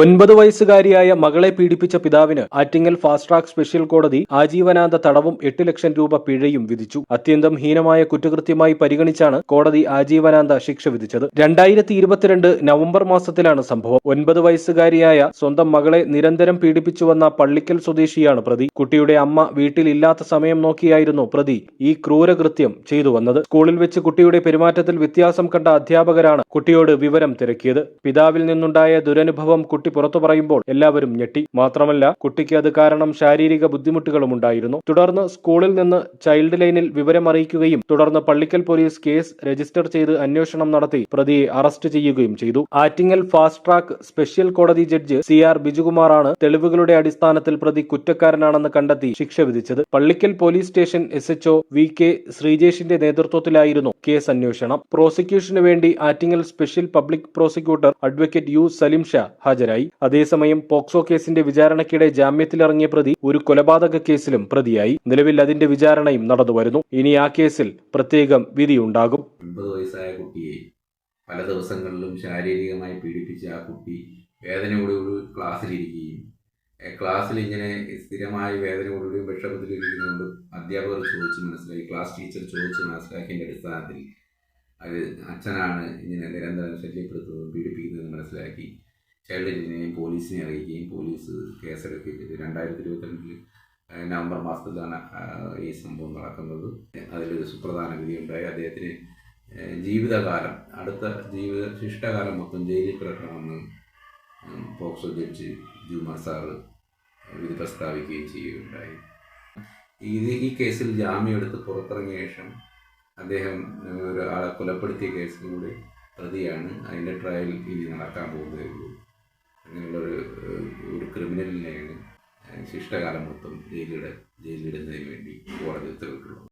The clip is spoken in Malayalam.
ഒൻപത് വയസ്സുകാരിയായ മകളെ പീഡിപ്പിച്ച പിതാവിന് ആറ്റിങ്ങൽ ഫാസ്റ്റ് ട്രാക്ക് സ്പെഷ്യൽ കോടതി ആജീവനാന്ത തടവും എട്ട് ലക്ഷം രൂപ പിഴയും വിധിച്ചു. അത്യന്തം ഹീനമായ കുറ്റകൃത്യമായി പരിഗണിച്ചാണ് കോടതി ആജീവനാന്ത ശിക്ഷ വിധിച്ചത്. രണ്ടായിരത്തി ഇരുപത്തിരണ്ട് നവംബർ മാസത്തിലാണ് സംഭവം. ഒൻപത് വയസ്സുകാരിയായ സ്വന്തം മകളെ നിരന്തരം പീഡിപ്പിച്ചുവന്ന പള്ളിക്കൽ സ്വദേശിയാണ് പ്രതി. കുട്ടിയുടെ അമ്മ വീട്ടിലില്ലാത്ത സമയം നോക്കിയായിരുന്നു പ്രതി ഈ ക്രൂരകൃത്യം ചെയ്തു വന്നത്. സ്കൂളിൽ വെച്ച് കുട്ടിയുടെ പെരുമാറ്റത്തിൽ വ്യത്യാസം കണ്ട അധ്യാപകരാണ് കുട്ടിയോട് വിവരം തിരക്കിയത്. പിതാവിൽ നിന്നുണ്ടായ ദുരനുഭവം കുട്ടി പുറത്തു പറയുമ്പോൾ എല്ലാവരും ഞെട്ടി. മാത്രമല്ല കുട്ടിക്ക് അത് കാരണം ശാരീരിക ബുദ്ധിമുട്ടുകളും ഉണ്ടായിരുന്നു. തുടർന്ന് സ്കൂളിൽ നിന്ന് ചൈൽഡ് ലൈനിൽ വിവരം അറിയിക്കുകയും തുടർന്ന് പള്ളിക്കൽ പോലീസ് കേസ് രജിസ്റ്റർ ചെയ്ത് അന്വേഷണം നടത്തി പ്രതിയെ അറസ്റ്റ് ചെയ്യുകയും ചെയ്തു. ആറ്റിങ്ങൽ ഫാസ്റ്റ് ട്രാക്ക് സ്പെഷ്യൽ കോടതി ജഡ്ജ് സി ആർ ബിജുകുമാറാണ് തെളിവുകളുടെ അടിസ്ഥാനത്തിൽ പ്രതി കുറ്റക്കാരനാണെന്ന് കണ്ടെത്തി ശിക്ഷ വിധിച്ചത്. Pallikkal police station S HO V K ശ്രീജേഷിന്റെ നേതൃത്വത്തിലായിരുന്നു കേസ് അന്വേഷണം. പ്രോസിക്യൂഷന് വേണ്ടി Attingal special public prosecutor advocate U Salim Shah ഹാജരായി. അതേസമയം പോക്സോ കേസിന്റെ വിചാരണയ്ക്കിടെ ജാമ്യത്തിലിറങ്ങിയ പ്രതി ഒരു കൊലപാതക കേസിലും പ്രതിയായി. നിലവിൽ അതിന്റെ വിചാരണയും നടന്നുവരുന്നു. ഇനി ആ കേസിൽ പ്രത്യേകം വിധിയുണ്ടാകും. വയസ്സായ പല ദിവസങ്ങളിലും ശാരീരികമായി പീഡിപ്പിച്ച ആ കുട്ടി വേദനയോടുകൂടി ക്ലാസ്സിലിരിക്കുകയും ക്ലാസ്സിൽ ഇങ്ങനെ സ്ഥിരമായി വേദനയോടുകൂടി വിഷമത്തിലിരിക്കുന്നതുകൊണ്ട് അധ്യാപകർ ചോദിച്ച് മനസ്സിലാക്കി ക്ലാസ് ടീച്ചർ ചോദിച്ച് മനസ്സിലാക്കിയതിന്റെ അടിസ്ഥാനത്തിൽ അത് അച്ഛനാണ് ഇങ്ങനെ നിരന്തരം ശല്യപ്പെടുത്തുന്നതും പീഡിപ്പിക്കുന്നതെന്ന് മനസ്സിലാക്കി. ചൈൽഡ് ലൈനെയും പോലീസിനെ അറിയിക്കുകയും പോലീസ് കേസെടുക്കുകയും ചെയ്തു. രണ്ടായിരത്തി ഇരുപത്തിരണ്ടിൽ നവംബർ മാസത്തിലാണ് ഈ സംഭവം നടക്കുന്നത്. അതിലൊരു സുപ്രധാന വിധിയുണ്ടായി. അദ്ദേഹത്തിന് ജീവിതകാലം അടുത്ത ജീവിത ശിഷ്ടകാലം മൊത്തം ജയിലിൽ കിടക്കണമെന്ന് പോക്സോ ജഡ്ജ് ജുമാർ സാറ് വിധി പ്രസ്താവിക്കുകയും ചെയ്യുകയുണ്ടായി. ഇത് ഈ കേസിൽ ജാമ്യം എടുത്ത് പുറത്തിറങ്ങിയ ശേഷം അദ്ദേഹം ഒരാളെ കൊലപ്പെടുത്തിയ കേസിലൂടെ പ്രതിയാണ്. അതിന്റെ ട്രയൽ ഇനി നടക്കാൻ പോകുന്നതേ ക്രിമിനലിനെയാണ് ശിഷ്ടകാലം മൊത്തം ജയിലിട ജയിലിടുന്നതിന് വേണ്ടി കോടതി ഉത്തരവിട്ടുള്ളത്.